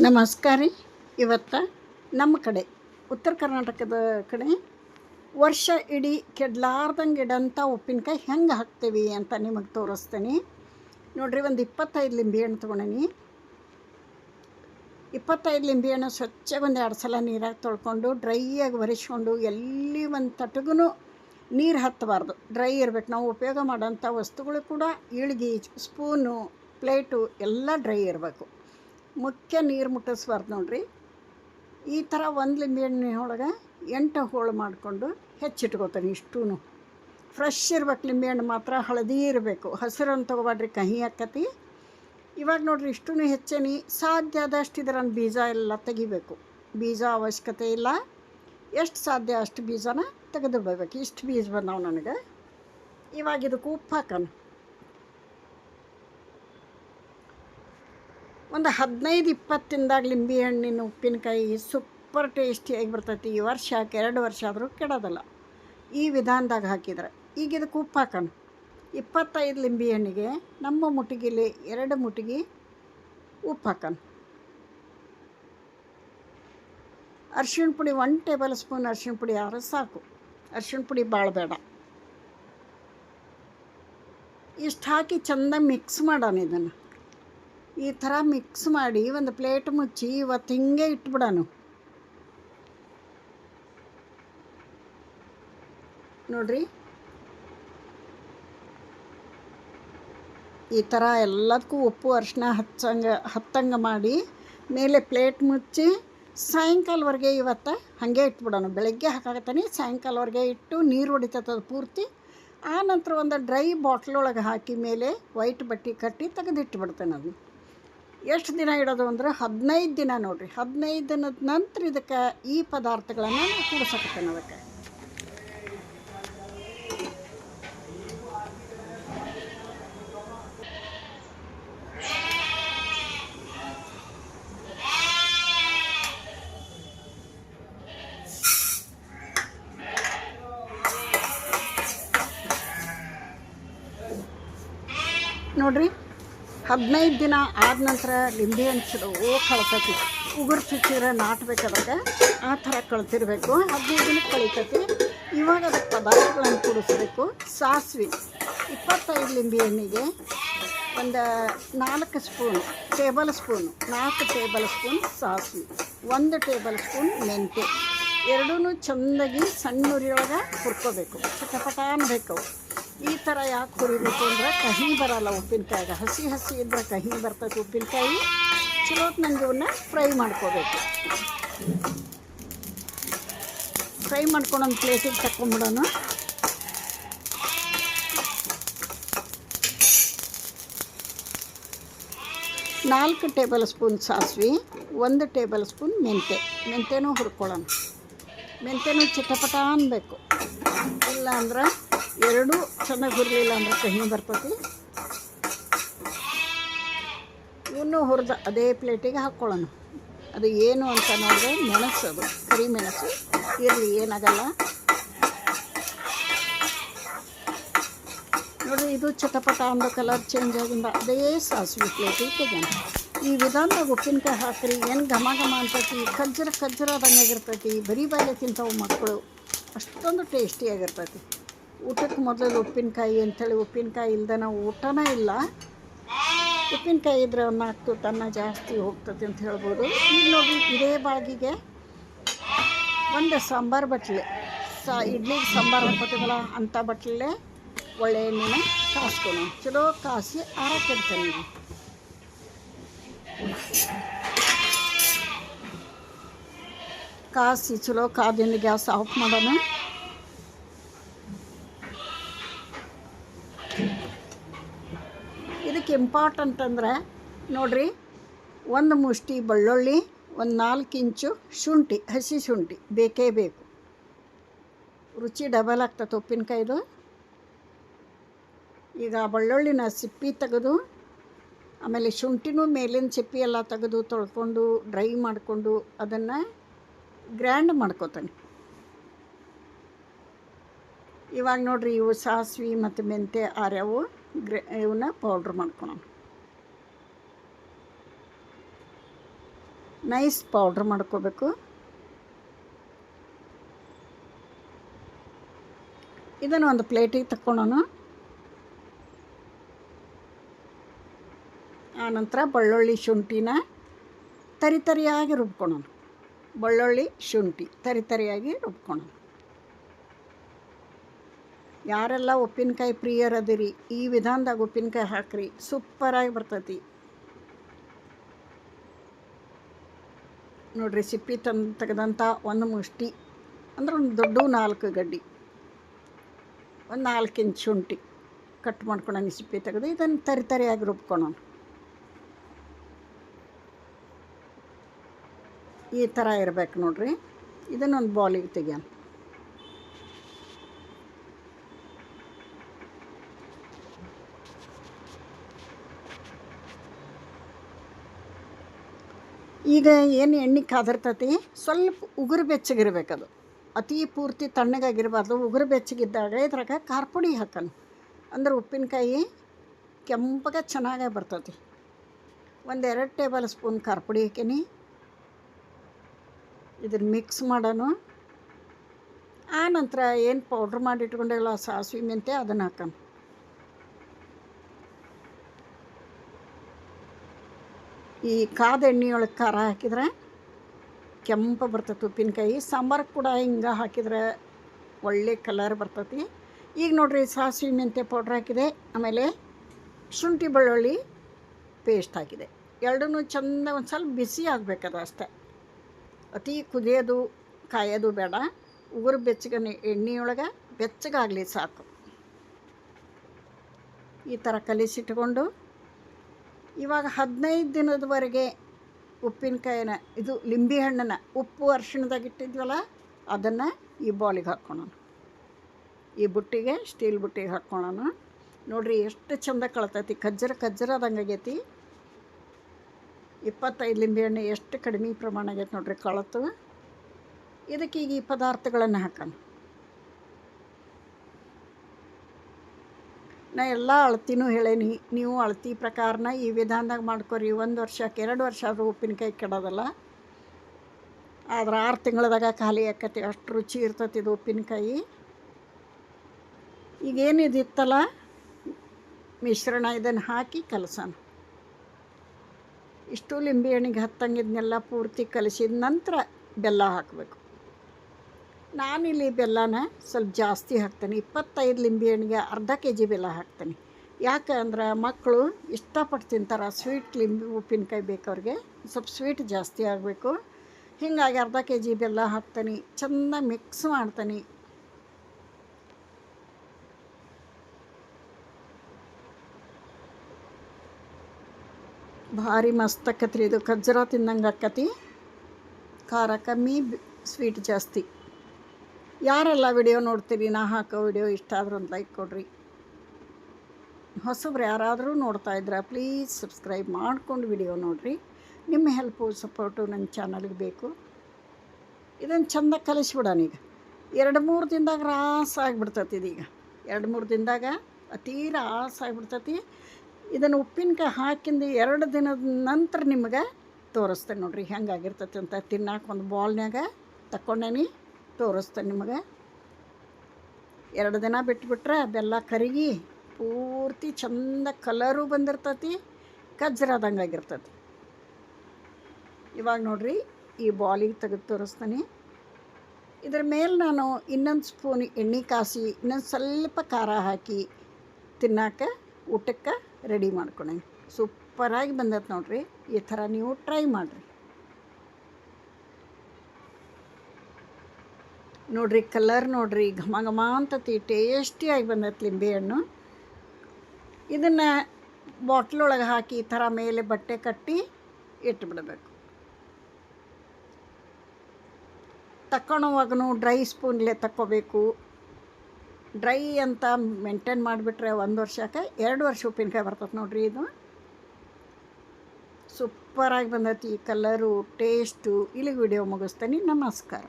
ನಮಸ್ಕಾರ ರೀ. ಇವತ್ತು ನಮ್ಮ ಕಡೆ, ಉತ್ತರ ಕರ್ನಾಟಕದ ಕಡೆ ವರ್ಷ ಇಡೀ ಕೆಡ್ಲಾರ್ದಂಗೆ ಇಡಂಥ ಉಪ್ಪಿನಕಾಯಿ ಹೆಂಗೆ ಹಾಕ್ತೀವಿ ಅಂತ ನಿಮಗೆ ತೋರಿಸ್ತೀನಿ. ನೋಡಿರಿ, ಒಂದು ಇಪ್ಪತ್ತೈದು ಲಿಂಬೆಹಣ್ಣು ತೊಗೊಂಡೀನಿ. ಇಪ್ಪತ್ತೈದು ಲಿಂಬೆಹಣ್ಣು ಸ್ವಚ್ಛ ಒಂದು ಎರಡು ಸಲ ನೀರಾಗಿ ತೊಳ್ಕೊಂಡು ಡ್ರೈಯಾಗಿ ಒರೆಸ್ಕೊಂಡು ಎಲ್ಲಿ ಒಂದು ತಟಗೂ ನೀರು ಹತ್ತಬಾರ್ದು ಡ್ರೈ ಇರಬೇಕು, ನಾವು ಉಪಯೋಗ ಮಾಡೋಂಥ ವಸ್ತುಗಳು ಕೂಡ, ಇಳ್ಗಿ, ಸ್ಪೂನು, ಪ್ಲೇಟು ಎಲ್ಲ ಡ್ರೈ ಇರಬೇಕು. ಮುಖ್ಯ ನೀರು ಮುಟ್ಟಿಸ್ಬಾರ್ದು ನೋಡ್ರಿ. ಈ ಥರ ಒಂದು ಲಿಂಬೆಹಣ್ಣಿನೊಳಗೆ ಎಂಟು ಹೋಳು ಮಾಡಿಕೊಂಡು ಹೆಚ್ಚಿಟ್ಕೋತಾನೆ ಇಷ್ಟೂ ಫ್ರೆಶ್ ಇರ್ಬೇಕು ಲಿಂಬೆಹಣ್ಣು ಮಾತ್ರ, ಹಳದಿ ಇರಬೇಕು. ಹಸಿರನ್ನು ತೊಗೊಬಾಡ್ರಿ ಕಹಿ ಆಕತಿ. ಇವಾಗ ನೋಡ್ರಿ ಇಷ್ಟೂ ಹೆಚ್ಚೇನಿ. ಸಾಧ್ಯ ಆದಷ್ಟು ಇದರನ್ನು ಬೀಜ ಎಲ್ಲ ತೆಗಿಬೇಕು. ಬೀಜ ಅವಶ್ಯಕತೆ ಇಲ್ಲ. ಎಷ್ಟು ಸಾಧ್ಯ ಅಷ್ಟು ಬೀಜನ ತೆಗೆದು ಬರ್ಬೇಕು ಇಷ್ಟು ಬೀಜ ಬಂದಾವೆ ನನಗೆ. ಇವಾಗ ಇದಕ್ಕೆ ಉಪ್ಪು ಹಾಕೋಣ. ಒಂದು ಹದಿನೈದು ಇಪ್ಪತ್ತಿಂದಾಗ ಲಿಂಬೆ ಹಣ್ಣಿನ ಉಪ್ಪಿನಕಾಯಿ ಸೂಪರ್ ಟೇಸ್ಟಿಯಾಗಿ ಬರ್ತೈತಿ. ಈ ವರ್ಷ ಹಾಕಿ ಎರಡು ವರ್ಷ ಆದರೂ ಕೆಡೋದಲ್ಲ. ಈ ವಿಧಾನದಾಗ ಹಾಕಿದ್ರೆ. ಈಗ ಇದಕ್ಕೆ ಉಪ್ಪು ಹಾಕೋಣ. ಇಪ್ಪತ್ತೈದು ಲಿಂಬೆ ಹಣ್ಣಿಗೆ ನಮ್ಮ ಮುಟಿಗೆಲಿ ಎರಡು ಮುಟಿಗೆ ಉಪ್ಪು ಹಾಕೋಣ. ಅರ್ಶಿಣ ಪುಡಿ ಒನ್ ಟೇಬಲ್ ಸ್ಪೂನ್ ಅರ್ಶಿಣ ಪುಡಿ ಆದ್ರೆ ಸಾಕು. ಅರ್ಶಿಣ ಪುಡಿ ಭಾಳ ಬೇಡ. ಇಷ್ಟು ಹಾಕಿ ಚೆಂದ ಮಿಕ್ಸ್ ಮಾಡೋಣ ಇದನ್ನು. ಈ ಥರ ಮಿಕ್ಸ್ ಮಾಡಿ ಒಂದು ಪ್ಲೇಟ್ ಮುಚ್ಚಿ ಇವತ್ತು ಹಿಂಗೆ ಇಟ್ಬಿಡೋಣ ನೋಡ್ರಿ. ಈ ಥರ ಎಲ್ಲದಕ್ಕೂ ಉಪ್ಪು ಅರಿಶಿನ ಹಚ್ಚಂಗೆ, ಹತ್ತಂಗೆ ಮಾಡಿ ಮೇಲೆ ಪ್ಲೇಟ್ ಮುಚ್ಚಿ ಸಾಯಂಕಾಲವರೆಗೆ ಇವತ್ತು ಹಾಗೆ ಇಟ್ಬಿಡೋಣ ಬೆಳಗ್ಗೆ ಹಾಕಾಗತ್ತಾನೆ ಸಾಯಂಕಾಲವರೆಗೆ ಇಟ್ಟು ನೀರು ಹೊಡಿತದ ಪೂರ್ತಿ. ಆನಂತರ ನಂತರ ಒಂದು ಡ್ರೈ ಬಾಟ್ಲೊಳಗೆ ಹಾಕಿ ಮೇಲೆ ವೈಟ್ ಬಟ್ಟೆ ಕಟ್ಟಿ ತೆಗೆದಿಟ್ಬಿಡ್ತೇನೆ ಅದನ್ನು. ಎಷ್ಟು ದಿನ ಇಡೋದು ಅಂದ್ರೆ ಹದಿನೈದು ದಿನ ನೋಡಿರಿ. ಹದಿನೈದು ದಿನದ ನಂತರ ಇದಕ್ಕೆ ಈ ಪದಾರ್ಥಗಳನ್ನು ನಾನು ಕೂಡಿಸಕತ್ತೇನೆ ಅದಕ್ಕೆ ನೋಡ್ರಿ ಹದಿನೈದು ದಿನ ಆದ ನಂತರ ಲಿಂಬೆ ಹಣ್ಣು ಕಳ್ತತಿ ಉಗುರು ಚುಚ್ಚಿದ್ರೆ ನಾಟ್ಬೇಕು ಅದಕ್ಕೆ, ಆ ಥರ ಕಳ್ತಿರ್ಬೇಕು. ಹದಿನೈದು ದಿನಕ್ಕೆ ಕಳಿತತಿ. ಇವಾಗ ಅದಕ್ಕೆ ಪದಾರ್ಥಗಳನ್ನು ಕುಡಿಸ್ಬೇಕು. ಸಾಸಿವೆ, ಇಪ್ಪತ್ತೈದು ಲಿಂಬೆ ಹಣ್ಣಿಗೆ ಒಂದು ನಾಲ್ಕು ಸ್ಪೂನ್ ಟೇಬಲ್ ಸ್ಪೂನ್, ನಾಲ್ಕು ಟೇಬಲ್ ಸ್ಪೂನ್ ಸಾಸಿವೆ, ಒಂದು ಟೇಬಲ್ ಸ್ಪೂನ್ ಮೆಂತ್ಯ. ಎರಡೂ ಚೆಂದಾಗಿ ಸಣ್ಣ ಉರಿಯೊಳಗೆ ಹುರ್ಕೋಬೇಕು. ಚಟಪಟ ಅನ್ಬೇಕು. ಈ ಥರ ಯಾಕೆ ಹುರಿಬೇಕು ಅಂದ್ರೆ ಕಹಿ ಬರಲ್ಲ ಉಪ್ಪಿನಕಾಯಿಗೆ. ಹಸಿ ಹಸಿ ಇದ್ರೆ ಕಹಿ ಬರ್ತೈತೆ ಉಪ್ಪಿನಕಾಯಿ. ಚಲೋ ನಂಗೆ ಇವನ್ನ ಫ್ರೈ ಮಾಡ್ಕೋಬೇಕು. ಫ್ರೈ ಮಾಡ್ಕೊಂಡು ಒಂದು ಪ್ಲೇಟಿಗೆ ತಗೊಂಬಿಡೋಣ ನಾಲ್ಕು ಟೇಬಲ್ ಸ್ಪೂನ್ ಸಾಸಿವೆ, ಒಂದು ಟೇಬಲ್ ಸ್ಪೂನ್ ಮೆಂತೆ ಮೆಂತೆನೂ ಹುರ್ಕೊಳ್ಳೋಣ. ಮೆಂತೆನೂ ಚಿಟಪಟ ಅನ್ಬೇಕು. ಇಲ್ಲ ಅಂದ್ರೆ ಎರಡೂ ಚೆನ್ನಾಗಿ ಹುರಿಲಿಲ್ಲ ಅಂದ್ರೆ ಕಹಿ ಬರ್ತೈತಿ. ಇವನ್ನು ಹುರಿದ ಅದೇ ಪ್ಲೇಟಿಗೆ ಹಾಕ್ಕೊಳ್ಳೋಣ ಅದು ಏನು ಅಂತ ನೋಡಿದ್ರೆ ಮೆಣಸು ಅದು, ಕರಿ ಮೆಣಸು. ಇರಲಿ, ಏನಾಗಲ್ಲ. ನೋಡಿ ಇದು ಚಟಪಟ ಅಂದ ಕಲರ್ ಚೇಂಜ್ ಆಗಿಂದ ಅದೇ ಸಾಸಿವೆ ಪ್ಲೇಟಿಗೆ ತೆಗೋಣ ಈ ವಿಧಾನದಾಗ ಉಪ್ಪಿನಕಾಯಿ ಹಾಕ್ರಿ, ಏನು ಘಮ ಘಮ ಅಂತೈತಿ ಖಜ್ಜರ ಆಗಿರ್ತೈತಿ, ಬರೀ ಬಾಯಿಲೆ ತಿಂತಾವು ಮಕ್ಕಳು ಅಷ್ಟೊಂದು ಟೇಸ್ಟಿಯಾಗಿರ್ತೈತಿ ಊಟಕ್ಕೆ ಮೊದಲಲ್ಲಿ ಉಪ್ಪಿನಕಾಯಿ ಅಂಥೇಳಿ, ಉಪ್ಪಿನಕಾಯಿ ಇಲ್ದನ ಊಟನೇ ಇಲ್ಲ. ಉಪ್ಪಿನಕಾಯಿ ಇದ್ರೆ ಒಂದು ನಾಲ್ಕು ತನ್ನ ಜಾಸ್ತಿ ಹೋಗ್ತದೆ ಅಂತ ಹೇಳ್ಬೋದು. ಈಗ ನೋಡಿ, ಇದೇ ಬಾಗಿಗೆ ಒಂದು ಸಾಂಬಾರು ಬಟ್ಲೆ. ಸಾ, ಇಡ್ಲಿಗೆ ಸಾಂಬಾರು ಹಾಕೋತೀವಲ್ಲ ಅಂಥ ಬಟ್ಲೆ, ಒಳ್ಳೆ ಎಣ್ಣೆನ ಕಾಸ್ಕೊಳೋಣ. ಚಲೋ ಕಾಸಿ ಆರಕ್ಕಿಡ್ತೇನೆ ನೀವು ಕಾಸಿ, ಚಲೋ ಕಾದಿನ ಗ್ಯಾಸ್ ಆಫ್ ಮಾಡೋಣ ಇದಕ್ಕೆ ಇಂಪಾರ್ಟೆಂಟ್ ಅಂದ್ರೆ ನೋಡ್ರಿ, ಒಂದು ಮುಷ್ಟಿ ಬೆಳ್ಳುಳ್ಳಿ, ಒಂದು ನಾಲ್ಕು ಇಂಚು ಶುಂಠಿ, ಹಸಿ ಶುಂಠಿ ಬೇಕೇ ಬೇಕು. ರುಚಿ ಡಬಲ್ ಆಗ್ತದೆ ಉಪ್ಪಿನಕಾಯ್ದು. ಈಗ ಬೆಳ್ಳುಳ್ಳಿನ ಸಿಪ್ಪಿ ತೆಗೆದು, ಆಮೇಲೆ ಶುಂಠಿನೂ ಮೇಲಿನ ಸಿಪ್ಪಿ ಎಲ್ಲ ತೆಗೆದು ತೊಳ್ಕೊಂಡು ಡ್ರೈ ಮಾಡಿಕೊಂಡು ಅದನ್ನು ಗ್ರ್ಯಾಂಡ್ ಮಾಡ್ಕೋತಾನೆ. ಇವಾಗ ನೋಡಿರಿ ಇವು ಸಾಸಿವೆ ಮತ್ತು ಮೆಂತೆ ಆರ್ಯವು ಗ್ರೆ ಇವನ್ನ ಪೌಡ್ರ್ ಮಾಡ್ಕೊಳೋಣ. ನೈಸ್ ಪೌಡ್ರ್ ಮಾಡ್ಕೋಬೇಕು. ಇದನ್ನು ಒಂದು ಪ್ಲೇಟಿಗೆ ತಕ್ಕೊಳ್ಳೋಣ ಆನಂತರ ಬೆಳ್ಳುಳ್ಳಿ ಶುಂಠಿನ ತರಿತರಿಯಾಗಿ ರುಬ್ಕೊಳ್ಳೋಣ ಬೆಳ್ಳುಳ್ಳಿ ಶುಂಠಿ ತರಿತರಿಯಾಗಿ ರುಬ್ಕೊಳ್ಳೋಣ ಯಾರೆಲ್ಲ ಉಪ್ಪಿನಕಾಯಿ ಪ್ರಿಯರದಿರಿ ಈ ವಿಧಾನದಾಗ ಉಪ್ಪಿನಕಾಯಿ ಹಾಕ್ರಿ ಸೂಪರಾಗಿ ಬರ್ತೈತಿ. ನೋಡಿರಿ ಸಿಪ್ಪಿ ತಂದು ತೆಗೆದಂಥ ಒಂದು ಮುಷ್ಟಿ, ಅಂದ್ರೆ ಒಂದು ದೊಡ್ಡ ನಾಲ್ಕು ಗಡ್ಡಿ, ಒಂದು ನಾಲ್ಕು ಇಂಚ್ ಶುಂಠಿ ಕಟ್ ಮಾಡ್ಕೊಳಂಗೆ ಸಿಪ್ಪಿ ತೆಗೆದು ಇದನ್ನು ತರಿ ತರಿಯಾಗಿ ರುಬ್ಕೊಳೋಣ. ಈ ಥರ ಇರಬೇಕು ನೋಡ್ರಿ, ಇದನ್ನೊಂದು ಬಾಲಿಗೆ ತೆಗಿಯೋಣ ಈಗ ಏನು ಎಣ್ಣೆ ಕಾದಿರ್ತೈತಿ, ಸ್ವಲ್ಪ ಉಗುರು ಬೆಚ್ಚಗಿರ್ಬೇಕದು. ಅತಿ ಪೂರ್ತಿ ತಣ್ಣಗಾಗಿರಬಾರ್ದು. ಉಗುರು ಬೆಚ್ಚಗಿದ್ದಾಗ ಇದ್ರಾಗ ಖಾರ ಪುಡಿ ಹಾಕೋಣ. ಅಂದ್ರೆ ಉಪ್ಪಿನಕಾಯಿ ಕೆಂಪಗೆ ಚೆನ್ನಾಗೇ ಬರ್ತೈತಿ. ಒಂದೆರಡು ಟೇಬಲ್ ಸ್ಪೂನ್ ಖಾರ ಪುಡಿ ಹಾಕೀನಿ. ಇದನ್ನು ಮಿಕ್ಸ್ ಮಾಡೋಣ. ಆ ನಂತರ ಏನು ಪೌಡ್ರ್ ಮಾಡಿ ಇಟ್ಕೊಂಡಿಲ್ಲ ಸಾಸಿವೆ ಮೆಂತೆ ಅದನ್ನು ಹಾಕೋಣ. ಈ ಕಾದ ಎಣ್ಣೆಯೊಳಗೆ ಖಾರ ಹಾಕಿದ್ರೆ ಕೆಂಪು ಬರ್ತೈತೆ ಉಪ್ಪಿನಕಾಯಿ, ಸಾಂಬಾರು ಕೂಡ ಹಿಂಗೆ ಹಾಕಿದ್ರೆ ಒಳ್ಳೆ ಕಲರ್ ಬರ್ತೈತಿ. ಈಗ ನೋಡಿರಿ ಸಾಸಿವೆ ಮೆಂತೆ ಪೌಡ್ರ್ ಹಾಕಿದೆ, ಆಮೇಲೆ ಶುಂಠಿ ಬೆಳ್ಳುಳ್ಳಿ ಪೇಸ್ಟ್ ಹಾಕಿದೆ. ಎರಡೂ ಚೆಂದ ಒಂದು ಸ್ವಲ್ಪ ಬಿಸಿ ಆಗಬೇಕದು ಅಷ್ಟೇ. ಅತಿ ಕುದಿಯೋದು, ಕಾಯೋದು ಬೇಡ. ಉಗುರು ಬೆಚ್ಚಗನೆ ಎಣ್ಣೆಯೊಳಗೆ ಬೆಚ್ಚಗಾಗಲಿ ಸಾಕು. ಈ ಥರ ಕಲಿಸಿಟ್ಕೊಂಡು ಇವಾಗ ಹದಿನೈದು ದಿನದವರೆಗೆ ಉಪ್ಪಿನಕಾಯಿನ, ಇದು ಲಿಂಬೆ ಹಣ್ಣನ್ನು ಉಪ್ಪು ಅರ್ಶಿಣದಾಗ ಇಟ್ಟಿದ್ವಲ್ಲ, ಅದನ್ನು ಈ ಬಾಲಿಗೆ ಹಾಕ್ಕೊಳ್ಳೋಣ ಈ ಬುಟ್ಟಿಗೆ, ಸ್ಟೀಲ್ ಬುಟ್ಟಿಗೆ ಹಾಕ್ಕೊಳ್ಳೋಣ ನೋಡಿರಿ ಎಷ್ಟು ಚಂದ ಕಳತೈತಿ ಕಜ್ಜರ ಕಜ್ಜರದಂಗೆ ಆಗೈತಿ. ಇಪ್ಪತ್ತೈದು ಲಿಂಬೆ ಹಣ್ಣು ಎಷ್ಟು ಕಡಿಮೆ ಪ್ರಮಾಣ ಆಗೈತೆ ನೋಡಿರಿ ಕಳತು. ಇದಕ್ಕೀಗ ಈ ಪದಾರ್ಥಗಳನ್ನು ಹಾಕೋಣ. ನಾ ಎಲ್ಲ ಅಳ್ತಿನೂ ಹೇಳೇನಿ ನೀವು ಅಳತಿ ಪ್ರಕಾರನ ಈ ವಿಧಾನದಾಗ ಮಾಡ್ಕೊರಿ. ಒಂದು ವರ್ಷಕ್ಕೆ ಎರಡು ವರ್ಷ ಆದರೂ ಉಪ್ಪಿನಕಾಯಿ ಕೆಡೋದಲ್ಲ. ಆದ್ರೆ ಆರು ತಿಂಗಳದಾಗ ಖಾಲಿ ಆಕತಿ, ಅಷ್ಟು ರುಚಿ ಇರ್ತತಿ ಇದು ಉಪ್ಪಿನಕಾಯಿ. ಈಗೇನಿದಿತ್ತಲ್ಲ ಮಿಶ್ರಣ ಇದನ್ನು ಹಾಕಿ ಕಲಸೋಣ ಇಷ್ಟು ಲಿಂಬೆ ಹಣ್ಣಿಗೆ ಹತ್ತಂಗಿದ್ನೆಲ್ಲ ಪೂರ್ತಿ ಕಲಸಿದ ನಂತರ ಬೆಲ್ಲ ಹಾಕಬೇಕು. ನಾನಿಲ್ಲಿ ಬೆಲ್ಲನ ಸ್ವಲ್ಪ ಜಾಸ್ತಿ ಹಾಕ್ತೇನೆ. ಇಪ್ಪತ್ತೈದು ಲಿಂಬೆ ಹಣ್ಣಿಗೆ ಅರ್ಧ ಕೆ ಜಿ ಬೆಲ್ಲ ಹಾಕ್ತೇನೆ. ಯಾಕೆ ಅಂದ್ರೆ ಮಕ್ಕಳು ಇಷ್ಟಪಟ್ಟು ತಿಂತಾರೆ. ಸ್ವೀಟ್ ಲಿಂಬೆ, ಉಪ್ಪಿನಕಾಯಿ ಬೇಕು ಅವ್ರಿಗೆ. ಸ್ವಲ್ಪ ಸ್ವೀಟ್ ಜಾಸ್ತಿ ಆಗಬೇಕು. ಹೀಗಾಗಿ ಅರ್ಧ ಕೆ ಜಿ ಬೆಲ್ಲ ಹಾಕ್ತೇನೆ. ಚೆಂದ ಮಿಕ್ಸ್ ಮಾಡ್ತೀನಿ. ಭಾರಿ ಮಸ್ತ್ ಆಕತ್ರಿ ಇದು. ಖಜ್ಜರ ತಿಂದಂಗೆ ಆಕತಿ ಖಾರ ಕಮ್ಮಿ, ಸ್ವೀಟ್ ಜಾಸ್ತಿ. ಯಾರೆಲ್ಲ ವಿಡಿಯೋ ನೋಡ್ತೀರಿ? ನಾ ಹಾಕೋ ವಿಡಿಯೋ ಇಷ್ಟ ಆದ್ರೆ ಒಂದು ಲೈಕ್ ಕೊಡ್ರಿ. ಹೊಸಬ್ರು ಯಾರಾದರೂ ನೋಡ್ತಾ ಇದ್ರೆ ಪ್ಲೀಸ್ ಸಬ್ಸ್ಕ್ರೈಬ್ ಮಾಡ್ಕೊಂಡು ವಿಡಿಯೋ ನೋಡಿರಿ. ನಿಮ್ಮ ಹೆಲ್ಪು ಸಪೋರ್ಟು ನನ್ನ ಚಾನಲ್ಗೆ ಬೇಕು. ಇದನ್ನು ಚೆಂದ ಕಲಿಸ್ಬಿಡೋಣ ಈಗ. ಎರಡು ಮೂರು ದಿನದಾಗ ರಾಸ ಆಗಿಬಿಡ್ತತಿ ಇದೀಗ. ಎರಡು ಮೂರು ದಿನದಾಗ ಅತೀ ರಾಸ ಆಗಿಬಿಡ್ತತಿ. ಇದನ್ನು ಉಪ್ಪಿನಕಾಯಿ ಹಾಕಿಂದು ಎರಡು ದಿನದ ನಂತರ ನಿಮಗೆ ತೋರಿಸ್ತೇನೆ ನೋಡಿರಿ ಹೆಂಗಾಗಿರ್ತತಿ ಅಂತ ತಿನ್ನಕ್ಕೆ ಒಂದು ಬಾಲ್ನ್ಯಾಗ ತಗೊಂಡೇನಿ ತೋರಿಸ್ತೇನೆ ನಿಮಗೆ. ಎರಡು ದಿನ ಬಿಟ್ಬಿಟ್ರೆ ಬೆಲ್ಲ ಕರಿಗಿ ಪೂರ್ತಿ ಚಂದ ಕಲರು ಬಂದಿರ್ತತಿ ಕಜ್ಜರಾದಂಗೆ ಆಗಿರ್ತತಿ. ಇವಾಗ ನೋಡ್ರಿ, ಈ ಬಾಲಿಗೆ ತೆಗೆದು ತೋರಿಸ್ತೀನಿ. ಇದ್ರ ಮೇಲೆ ನಾನು ಇನ್ನೊಂದು ಸ್ಪೂನ್ ಎಣ್ಣೆ ಕಾಸಿ, ಇನ್ನೊಂದು ಸ್ವಲ್ಪ ಖಾರ ಹಾಕಿ ತಿನ್ನಾಕ, ಊಟಕ್ಕೆ ರೆಡಿ ಮಾಡ್ಕೊಳ್ಳಿ ಸೂಪರಾಗಿ ಬಂದೈತೆ ನೋಡ್ರಿ, ಈ ಥರ ನೀವು ಟ್ರೈ ಮಾಡಿರಿ. ನೋಡ್ರಿ, ಕಲರ್ ನೋಡ್ರಿ, ಘಮ ಘಮ ಅಂತತಿ ಟೇಸ್ಟಿಯಾಗಿ ಬಂದೈತೆ ಲಿಂಬೆಹಣ್ಣು ಇದನ್ನು ಬಾಟ್ಲೊಳಗೆ ಹಾಕಿ ಈ ಥರ ಮೇಲೆ ಬಟ್ಟೆ ಕಟ್ಟಿ ಇಟ್ಬಿಡಬೇಕು. ತಕ್ಕೊಳೋವಾಗೂ ಡ್ರೈ ಸ್ಪೂನ್ಲೆ ತಕ್ಕೋಬೇಕು. ಡ್ರೈ ಅಂತ ಮೇಂಟೈನ್ ಮಾಡಿಬಿಟ್ರೆ ಒಂದು ವರ್ಷಕ್ಕೆ ಎರಡು ವರ್ಷ ಉಪ್ಪಿನಕಾಯಿ ಬರ್ತದೆ ನೋಡ್ರಿ ಇದು. ಸೂಪರಾಗಿ ಬಂದೈತಿ ಕಲರು ಟೇಸ್ಟು ಇಲ್ಲಿಗೆ ವಿಡಿಯೋ ಮುಗಿಸ್ತೀನಿ. ನಮಸ್ಕಾರ.